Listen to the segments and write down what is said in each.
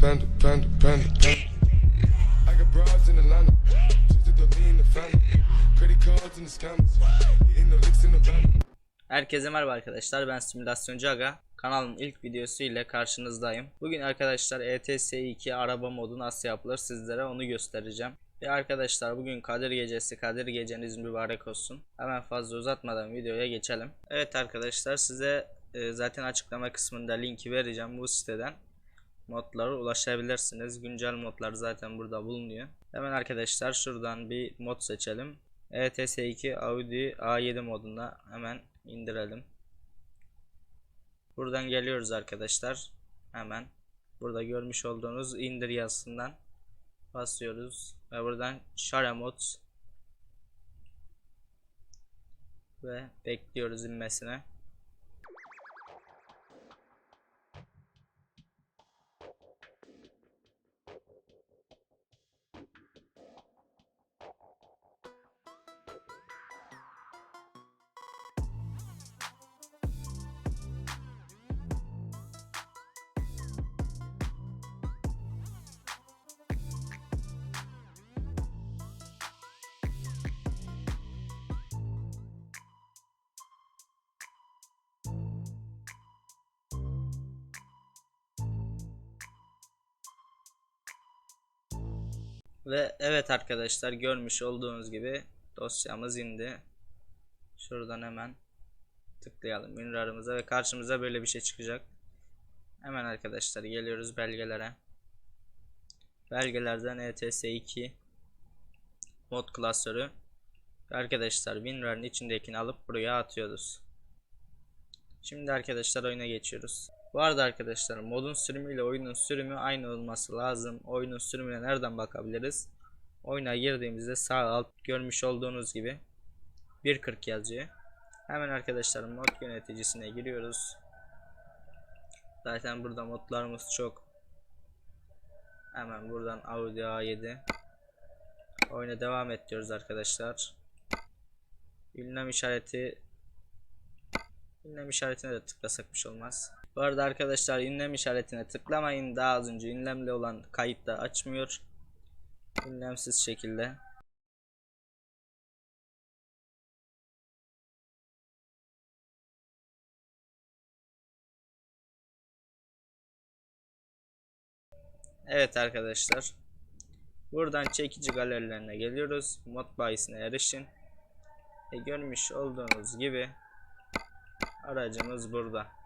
Panda, panda, panda, panda. I got broads in Atlanta. Herkese merhaba arkadaşlar ben Simülasyoncu Aga. Kanalımın ilk videosu ile karşınızdayım. Bugün arkadaşlar E ETS2 araba modu nasıl yapılır sizlere onu göstereceğim. Ve arkadaşlar bugün Kadir Gecesi Kadir Geceniz mübarek olsun. Hemen fazla uzatmadan videoya geçelim. Evet arkadaşlar size e, zaten açıklama kısmında linki vereceğim bu siteden modlara ulaşabilirsiniz. Güncel modlar zaten burada bulunuyor. Hemen arkadaşlar şuradan bir mod seçelim. E ETS2 Audi A7 modunda hemen indirelim. Buradan geliyoruz arkadaşlar. Hemen burada görmüş olduğunuz indir yazısından basıyoruz ve buradan Share Mods ve bekliyoruz inmesine. Ve evet arkadaşlar görmüş olduğunuz gibi dosyamız indi. Şuradan hemen tıklayalım WinRAR'ımıza ve karşımıza böyle bir şey çıkacak. Hemen arkadaşlar geliyoruz belgelere. Belgelerden E ETS2 mod klasörü. Arkadaşlar WinRAR'ın içindekini alıp buraya atıyoruz. Şimdi arkadaşlar oyuna geçiyoruz. Bu arada arkadaşlar modun sürümü ile oyunun sürümü aynı olması lazım. Oyunun sürümüne nereden bakabiliriz? Oyuna girdiğimizde sağ alt görmüş olduğunuz gibi 1.40 yazıyor. Hemen arkadaşlar mod yöneticisine giriyoruz. Zaten burada modlarımız çok. Hemen buradan Audi A7 Oyuna devam et arkadaşlar. Ünlem işareti Ünlem işaretine de tıklasak bir şey olmaz. Bu arada arkadaşlar ünlem işaretine tıklamayın. Daha az önce ünlemli olan kayıtta açmıyor. Ünlemsiz şekilde. Evet arkadaşlar. Buradan çekici galerilerine geliyoruz. Mod bayisine erişin. Ve görmüş olduğunuz gibi aracımız burada.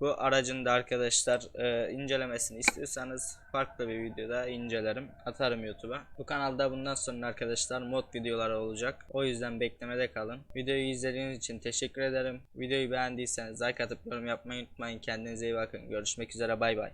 Bu aracın da arkadaşlar e, incelemesini istiyorsanız farklı bir videoda incelerim. Atarım YouTube'a. Bu kanalda bundan sonra arkadaşlar mod videoları olacak. O yüzden beklemede kalın. Videoyu izlediğiniz için teşekkür ederim. Videoyu beğendiyseniz like atıp yorum yapmayı unutmayın. Kendinize iyi bakın. Görüşmek üzere. Bay bay.